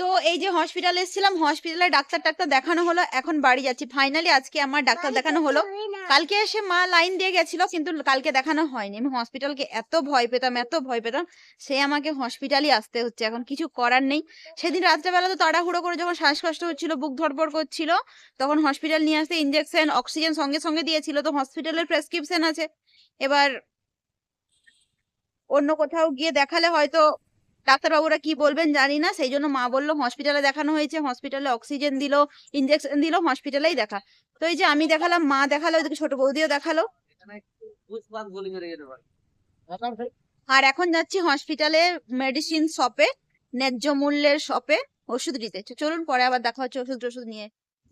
তো এই যে হসপিটালে এসেছিলাম হসপিটালে ডাক্তার টাক্তার দেখানো হলো এখন বাড়ি যাচ্ছি। ফাইনালি আজকে আমার ডাক্তার দেখানো হলো। কালকে এসে মা লাইন দিয়ে গেছিল কিন্তু কালকে দেখানো হয়নি। আমি হসপিটালকে এত ভয় পেতাম এত ভয় পেতাম সে আমাকে হসপিটালই আসতে হচ্ছে। এখন কিছু করার নেই। সেদিন রাত্রেবেলা তো তাড়াহুড়ো করে যখন শ্বাসকষ্ট হচ্ছিল বুক ধরপড় করছিল তখন হসপিটাল নিয়ে আসতে ইঞ্জেকশন অক্সিজেন সঙ্গে সঙ্গে দিয়েছিল। তো হসপিটালের প্রেসক্রিপশন আছে। এবার অন্য কোথাও গিয়ে দেখালে হয়তো ডাক্তারবাবুরা কি বলবেন জানি না সেই জন্য মা বলল, হসপিটালে দেখানো হয়েছে, হসপিটালে অক্সিজেন দিল ইঞ্জেকশন দিল, হসপিটালেই দেখা। তো এই যে আমি দেখালাম, মা দেখাল ছোট বৌদিও দেখাল। আর এখন যাচ্ছি হসপিটালে মেডিসিন শপে ন্যায্য মূল্যের শপে ওষুধ নিতে। তো চলুন, পরে আবার দেখা হচ্ছে ওষুধ টষুধ নিয়ে।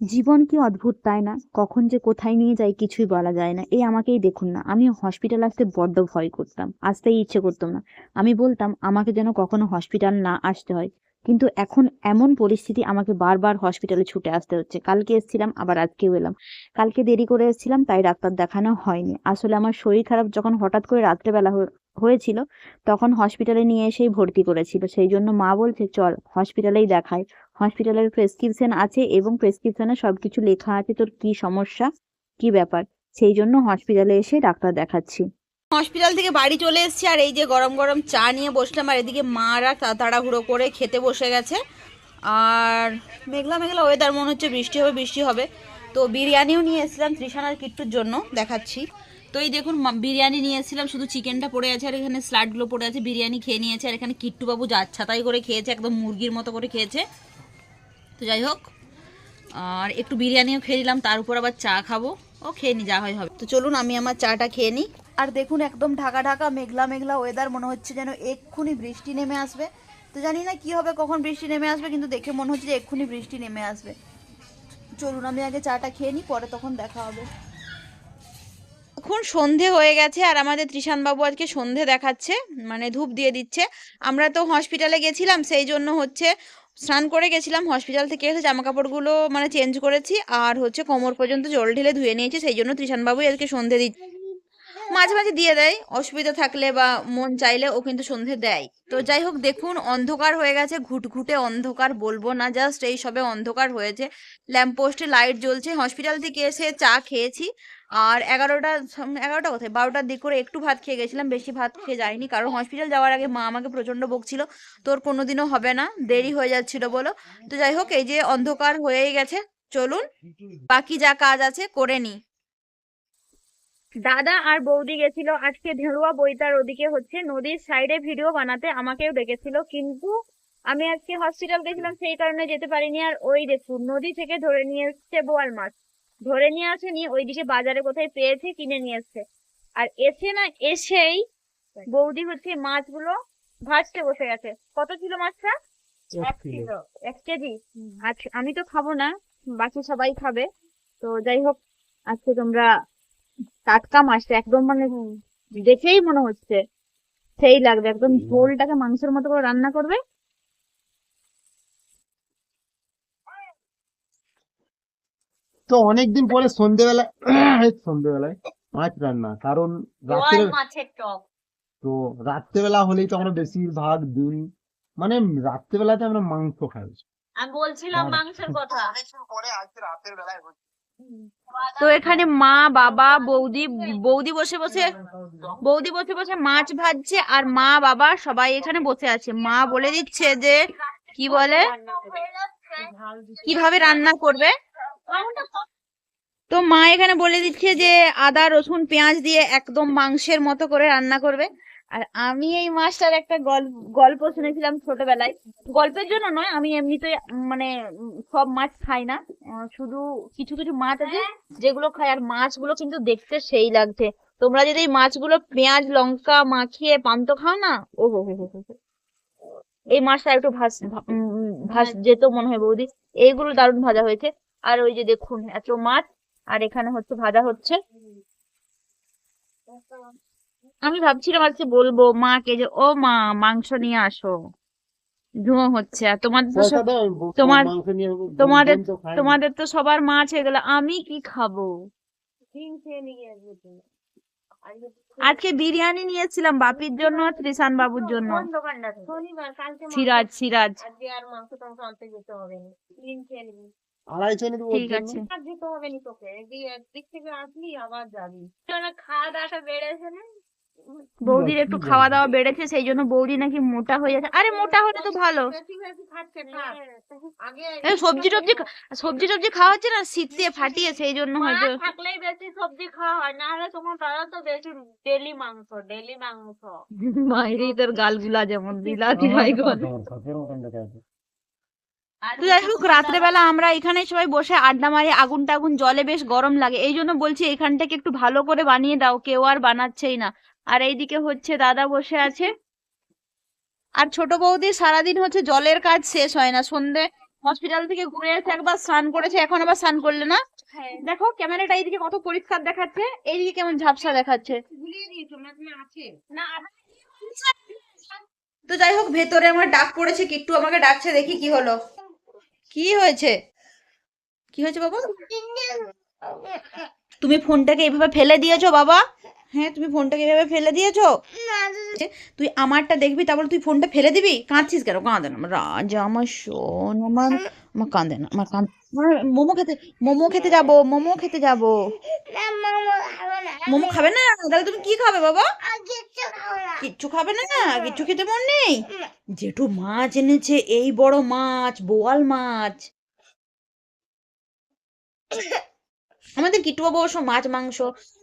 জীবন কি অদ্ভুত তাই না? কখন যে কোথায় নিয়ে যায় কিছুই বলা যায় না। এই আমাকেই দেখুন না। আমি হসপিটাল আসতে বড্ড ভয় করতাম। আসতেই ইচ্ছে করতাম না। আমি বলতাম, আমাকে যেন কখনো হসপিটাল না আসতে হয়। কিন্তু এখন এমন পরিস্থিতি আমাকে বারবার হসপিটালে ছুটে আসতে হচ্ছে। কালকে এসেছিলাম, আবার আজকেও এলাম। কালকে দেরি করে এসেছিলাম, তাই ডাক্তার দেখানো হয়নি। আসলে আমার শরীর খারাপ যখন হঠাৎ করে রাত্রেবেলা হয়ে- হয়েছিল, তখন হসপিটালে নিয়ে এসেই ভর্তি করেছিল। সেই জন্য মা বলছে, চল হসপিটালেই দেখাই। হসপিটালের প্রেসক্রিপশন আছে এবং প্রেসক্রিপশনে সবকিছু লেখা আছে, তোর কি সমস্যা, কি ব্যাপার? সেই জন্য হসপিটালে এসে ডাক্তার দেখাচ্ছি। হসপিটাল থেকে বাড়ি চলে এসেছি আর এই যে গরম গরম চা নিয়ে বসলাম আর এদিকে মারা তাড়াহুড়ো করে খেতে বসে গেছে। আর মেঘলা মেঘলা ওয়েদার মনে হচ্ছে বৃষ্টি হবে বৃষ্টি হবে। তো বিরিয়ানিও নিয়ে এসেছিলাম ত্রিশানার কিট্টুর জন্য দেখাচ্ছি। তো এই দেখুন বিরিয়ানি নিয়ে এসেছিলাম শুধু চিকেনটা পড়ে আছে আর এখানে স্লাডগুলো পড়ে আছে, বিরিয়ানি খেয়ে নিয়েছে আর এখানে কিট্টু বাবু যাচ্ছাতাই করে খেয়েছে, একদম মুরগির মতো করে খেয়েছে। তো যাই হোক, আর একটু বিরিয়ানিও খেয়ে নিলাম, তার উপর আবার চা খাব, ও খেয়ে নি, যা হয় হবে। তো চলুন, আমি আমার চাটা খেয়ে নিই। আর দেখুন, একদম ঢাকা ঢাকা মেঘলা মেঘলা ওয়েদার মনে হচ্ছে যেন এক্ষুনি বৃষ্টি নেমে আসবে। তো জানি না কি হবে, কখন বৃষ্টি নেমে আসবে, কিন্তু দেখে মনে হচ্ছে যে এক্ষুনি বৃষ্টি নেমে আসবে। চলুন, আমি আগে চাটা খেয়ে নিই, পরে তখন দেখা হবে। এখন সন্ধে হয়ে গেছে, আর আমাদের ত্রিশান বাবু আজকে সন্ধে দেখাচ্ছে মানে ধূপ দিয়ে দিচ্ছে। আমরা তো হসপিটালে গেছিলাম, সেই জন্য হচ্ছে স্নান করে গেছিলাম, হসপিটাল থেকে এসে জামা কাপড়গুলো মানে চেঞ্জ করেছি, আর হচ্ছে কোমর পর্যন্ত জল ঢেলে ধুয়ে নিয়েছি, সেই জন্য ত্রিশানবাবুই আজকে সন্ধে দিচ্ছে। মাঝে মাঝে দিয়ে দেয়। অসুবিধা থাকলে বা মন চাইলে ও কিন্তু সন্ধে দেয়। তো যাই হোক, দেখুন, অন্ধকার হয়ে গেছে, ঘুটঘুটে অন্ধকার বলব না, জাস্ট এই সবে অন্ধকার হয়েছে। ল্যাম্পপোস্টে লাইট জ্বলছে, হসপিটাল থেকে এসে চা খেয়েছি। আর এগারোটা এগারোটা কোথায়? বারোটার দিক করে একটু ভাত খেয়ে গেছিলাম, বেশি ভাত খেয়ে যাইনি। কারণ হসপিটাল যাওয়ার আগে মা আমাকে প্রচণ্ড বকছিল, তোর কোনোদিনও হবে না, দেরি হয়ে যাচ্ছিল বলো। তো যাই হোক, এই যে অন্ধকার হয়েই গেছে, চলুন, বাকি যা কাজ আছে, করে নি দাদা আর বৌদি গেছিল আজকে ধেড়ুয়া বইতার ওদিকে হচ্ছে নদীর সাইডে ভিডিও বানাতে আমাকেও ডেকেছিল কিন্তু আমি আজকে হসপিটাল গেছিলাম সেই কারণে যেতে পারিনি আর ওই দেখুন নদী থেকে ধরে নিয়ে এসছে বোয়াল মাছ। ধরে নিয়ে আসেনি ওইদিকে বাজারে কোথায় পেয়েছে কিনে নিয়ে এসছে। আর এসে না এসেই বৌদি হচ্ছে মাছগুলো ভাজতে বসে গেছে। কত ছিল মাছটা এক কেজি? আচ্ছা আমি তো খাব না বাকি সবাই খাবে। তো যাই হোক আজকে তোমরা টাটকা মাছটা একদম মানে দেখেই মনে হচ্ছে। সেই লাগবে একদম ঝোলটাকে মাংসের মতো করে রান্না করবে। তো অনেকদিন পরে সন্ধেবেলা সন্ধেবেলায় মাছ রান্না কারণ রাত্রে মাছের টক। তো রাত্রেবেলা হলেই তো আমরা বেশিরভাগ দিন মানে রাত্রেবেলাতে আমরা মাংস খাই। আমি বলছিলাম মাংসের কথা। তো এখানে মা, বাবা, বৌদি বৌদি বসে বসে, বৌদি বসে বসে মাছ ভাজছে আর মা, বাবা সবাই এখানে বসে আছে। মা বলে দিচ্ছে যে, কি বলে? কীভাবে রান্না করবে? তো মা এখানে বলে দিচ্ছে যে, আদা, রসুন, পেঁয়াজ দিয়ে একদম মাংসের মতো করে রান্না করবে। আর আমি এই মাছটার একটা গল্প গল্প শুনেছিলাম ছোটবেলায়। গল্পের জন্য নয় আমি এমনিতে মানে সব মাছ খাই না। শুধু কিছু কিছু মাছ আছে যেগুলো খাই আর মাছগুলো কিন্তু দেখতে সেই লাগছে। তোমরা যদি এই মাছগুলো পেঁয়াজ লঙ্কা মাখিয়ে পান্ত খাও না ও হো। এই মাছটা একটু ভাস ভা- উম, উম, যেত মনে হয় বৌদি। এইগুলো দারুণ ভাজা হয়েছে। আর ওই যে দেখুন এত মাছ আর এখানে হচ্ছে ভাজা হচ্ছে। আমি ভাবছিলাম আজকে বলব মাকে যে ও মা মাংস নিয়ে আসো। ধুঁয়ো হচ্ছে। আর তোমাদের তো সব- তোমার- তোমাদের। তোমাদের তো সবার মাছ হয়ে গেল আমি কি খাব? আজকে বিরিয়ানি নিয়েছিলাম বাপির জন্য ত্রিশান বাবুর জন্য। শনিবার কালকে সিরাজ সিরাজ। আজকে আর মাংস টাংস আনতে যেতে হবে না। দিন খেয়ে নিবি। আড়াইশো এনে ঠিক আছে। আর যেতে হবে না তোকে। এদিকে একদিক থেকে আসলি আবার যাবি। তোরা খাওয়া দাওয়াটা বেড়েছে না? বৌদির একটু খাওয়া দাওয়া বেড়েছে সেই জন্য বৌদি নাকি মোটা হয়ে যাচ্ছে। আরে মোটা হলে তো ভালো। সবজি টবজি সবজি টবজি খাওয়া হচ্ছে না? শীত দিয়ে ফাটিয়ে সেই জন্য হয়তো। থাকলেই বেশি সবজি খাওয়া হয় না হলে তোমার দাদা তো বেশি ডেলি মাংস ডেলি মাংস। মাইরি তোর গালগুলা যেমন বিলাতি তো যাই হোক রাত্রেবেলা আমরা এখানে সবাই বসে আড্ডা মারি আগুন টাগুন জলে বেশ গরম লাগে। এই জন্য বলছি এখানটাকে একটু ভালো করে বানিয়ে দাও কেউ আর বানাচ্ছেই না। আর এইদিকে হচ্ছে দাদা বসে আছে। আর ছোট বৌদি সারাদিন হচ্ছে জলের কাজ শেষ হয় না। সন্ধে হসপিটাল থেকে ঘুরে এসে একবার স্নান করেছে এখন আবার স্নান করলে না? হ্যাঁ। দেখো ক্যামেরাটা এইদিকে কত পরিষ্কার দেখাচ্ছে এইদিকে কেমন ঝাপসা দেখাচ্ছে। ভুলিয়ে দিয়েছ মাঝে আছে? না তো যাই হোক ভেতরে আমার ডাক পড়েছে কিট্টু আমাকে ডাকছে দেখি কি হলো। কি হয়েছে? কি হয়েছে বাবা? তুমি ফোনটাকে এভাবে ফেলে দিয়েছ বাবা? হ্যাঁ তুমি ফোনটাকে এভাবে ফেলে দিয়েছ? তুই আমারটা দেখবি তারপর তুই ফোনটা ফেলে দিবি? কাঁদছিস কেন? কাঁদে না। রাজা আমার শোন আমার আমার কাঁদে না আমার কাঁদ মোমো খেতে মোমো খেতে যাব মোমো খেতে যাব। মোমো খাবে না। তাহলে তুমি কি খাবে বাবা? কিচ্ছু খাবে না। কিচ্ছু খেতে মন নেই? জেঠু মাছ এনেছে এই বড় মাছ বোয়াল মাছ। আমাদের কিট্টু বাবু অবশ্য মাছ মাংস।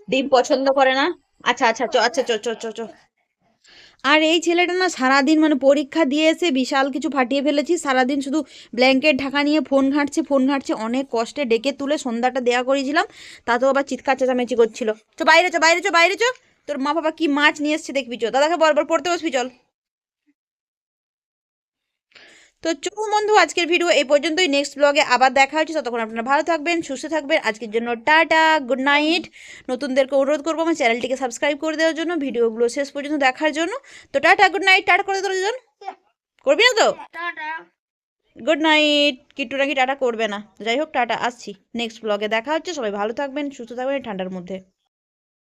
ডিম পছন্দ করে না? আচ্ছা আচ্ছা চ আচ্ছা চ চ চ চ। আর এই ছেলেটা না সারাদিন মানে পরীক্ষা দিয়ে এসে বিশাল কিছু ফাটিয়ে ফেলেছি, সারাদিন শুধু ব্ল্যাঙ্কেট, ঢাকা নিয়ে ফোন ঘাঁটছে ফোন ঘাঁটছে, অনেক কষ্টে ডেকে তুলে সন্ধ্যাটা দেয়া করেছিলাম তাতেও আবার চিৎকার চেঁচামেচি করছিল। চো, বাইরে চো বাইরে চো বাইরে চো। তোর মা বাবা কি মাছ নিয়ে এসছে দেখবি, চ। দাদাকে বরবার পড়তে বসবি, চল। তো চলুন বন্ধু আজকের ভিডিও এই পর্যন্তই। নেক্সট ব্লগে আবার দেখা হচ্ছে। ততক্ষণ আপনারা ভালো থাকবেন সুস্থ থাকবেন। আজকের জন্য টাটা গুড নাইট নতুনদেরকে অনুরোধ করব আমার চ্যানেলটিকে সাবস্ক্রাইব করে দেওয়ার জন্য ভিডিওগুলো শেষ পর্যন্ত দেখার জন্য। তো টাটা গুড নাইট টাটা করে দেওয়ার জন্য করবি না তো? গুড নাইট কিট্টু নাকি টাটা করবে না? যাই হোক টাটা আসছি। নেক্সট ব্লগে দেখা হচ্ছে। সবাই ভালো থাকবেন সুস্থ থাকবেন ঠান্ডার মধ্যে।